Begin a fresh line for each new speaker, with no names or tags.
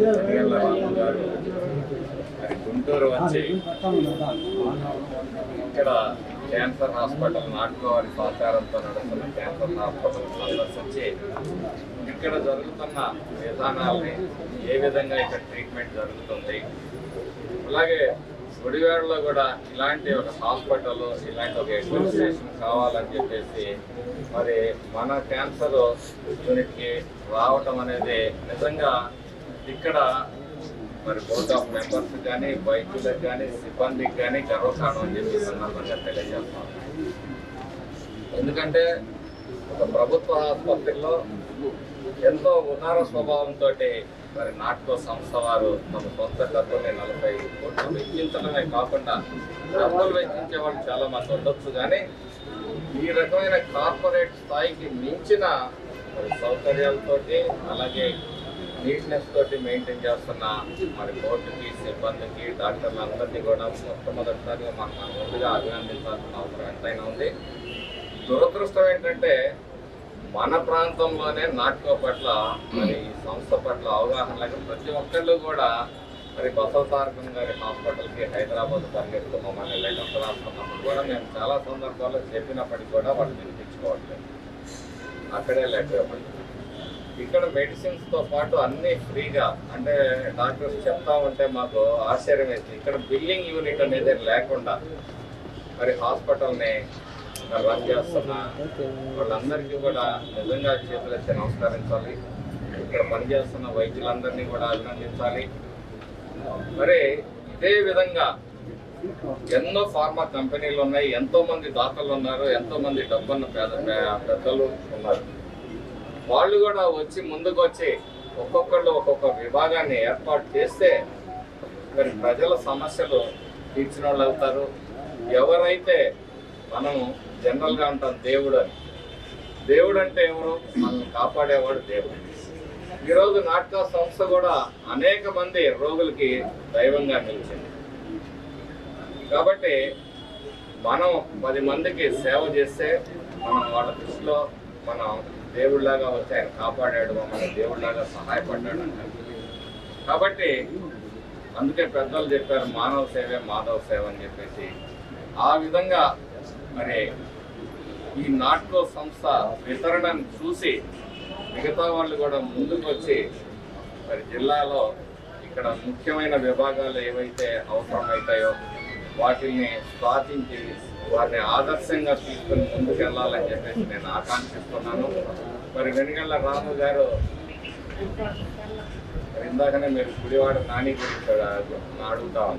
గారు మరి గుంటూరు వచ్చి ఇక్కడ క్యాన్సర్ హాస్పిటల్ నాటుకోవాలి సహకారంతో నడుస్తున్న క్యాన్సర్ హాస్పిటల్ సందర్శించి ఇక్కడ జరుగుతున్న విధానాలని ఏ విధంగా ఇక్కడ ట్రీట్మెంట్ జరుగుతుంది? అలాగే గుడివాడలో కూడా ఇలాంటి ఒక హాస్పిటల్ ఇలాంటి ఒక అడ్మినిస్ట్రేషన్ కావాలని చెప్పేసి మరి మన క్యాన్సర్ యూనిట్కి రావటం అనేది నిజంగా ఇక్కడ మరి బోర్డ్ ఆఫ్ మెంబర్స్ కానీ వైద్యులకు కానీ సిబ్బందికి కానీ గర్వకారణం అని చెప్పి సందర్భంగా తెలియజేస్తాం. ఎందుకంటే ఒక ప్రభుత్వ ఆసుపత్రిలో ఎంతో ఉదార స్వభావంతో మరి నాటకో సంస్థ వారు తమ సొంత డబ్బుల్ని నలభై కోట్లు వెచ్చించడమే కాకుండా డబ్బులు వెచ్చించే వాళ్ళు చాలా మంది ఉండొచ్చు కానీ ఈ రకమైన కార్పొరేట్ స్థాయికి మించిన మరి సౌకర్యాలతోటి అలాగే నీట్నెస్ తోటి మెయింటైన్ చేస్తున్న మరి కోర్టుకి సిబ్బందికి డాక్టర్లందరినీ కూడా మొట్టమొదటిసారిగా మనం మన ముందుగా అభినందించాల్సిన అవసరం ఎంతైనా ఉంది. దురదృష్టం ఏంటంటే మన ప్రాంతంలోనే నాటకం పట్ల మరి ఈ సంస్థ పట్ల అవగాహన లేక ప్రతి ఒక్కళ్ళు కూడా మరి బసవ తారకం గారి హాస్పిటల్కి హైదరాబాద్ పరిగెత్తు మమ్మల్ని లెటర్ రాస్తున్నప్పుడు కూడా మేము చాలా సందర్భాల్లో చెప్పినప్పటికీ కూడా వాళ్ళు వినిపించుకోవట్లేదు. అక్కడే లెటర్ ఇవ్వండి ఇక్కడ మెడిసిన్స్తో పాటు అన్ని ఫ్రీగా అంటే డాక్టర్స్ చెప్తా ఉంటే మాకు ఆశ్చర్యం వేసింది ఇక్కడ బిల్లింగ్ యూనిట్ అనేది లేకుండా మరి హాస్పిటల్ని రన్ చేస్తున్న వాళ్ళందరికీ కూడా నిజంగా చేతులెత్తి నమస్కరించాలి. ఇక్కడ పనిచేస్తున్న వైద్యులందరినీ కూడా అభినందించాలి. మరి ఇదే విధంగా ఎన్నో ఫార్మా కంపెనీలు ఉన్నాయి ఎంతో మంది దాతలు ఉన్నారు ఎంతో మంది డబ్బున్న పెద్దలు ఉన్నారు. వాళ్ళు కూడా వచ్చి ముందుకు వచ్చి ఒక్కొక్కళ్ళు ఒక్కొక్క విభాగాన్ని ఏర్పాటు చేస్తే మరి ప్రజల సమస్యలు తీర్చిన వాళ్ళు అవుతారు. ఎవరైతే మనం జనరల్గా అంటాం దేవుడు అని. దేవుడు అంటే ఎవరు? మనల్ని కాపాడేవాడు దేవుడు. ఈరోజు నాటక సంస్థ కూడా అనేక మంది రోగులకి దైవంగా నిలిచింది. కాబట్టి మనం పది మందికి సేవ చేస్తే మనం వాళ్ళ దృష్టిలో మనం దేవుళ్ళలాగా వచ్చి ఆయన కాపాడాడు మమ్మల్ని దేవుళ్ళలాగా సహాయపడ్డాడు అంటారు కాబట్టి అందుకే పెద్దలు చెప్పారు మానవ సేవే మాధవ సేవ అని చెప్పేసి. ఆ విధంగా మరి ఈ నాట్కో సంస్థ వితరణను చూసి మిగతా వాళ్ళు కూడా ముందుకు వచ్చి మరి జిల్లాలో ఇక్కడ ముఖ్యమైన విభాగాలు ఏవైతే అవసరమవుతాయో వాటిని స్వాధించి వారిని ఆదర్శంగా తీసుకుని ముందుకు వెళ్ళాలని చెప్పేసి నేను ఆకాంక్షిస్తున్నాను. మరి వెనుగళ్ళ రాము గారు ఇందాకనే మీరు గుడివాడ నాని గురించి అడుగుతా ఉన్నారు.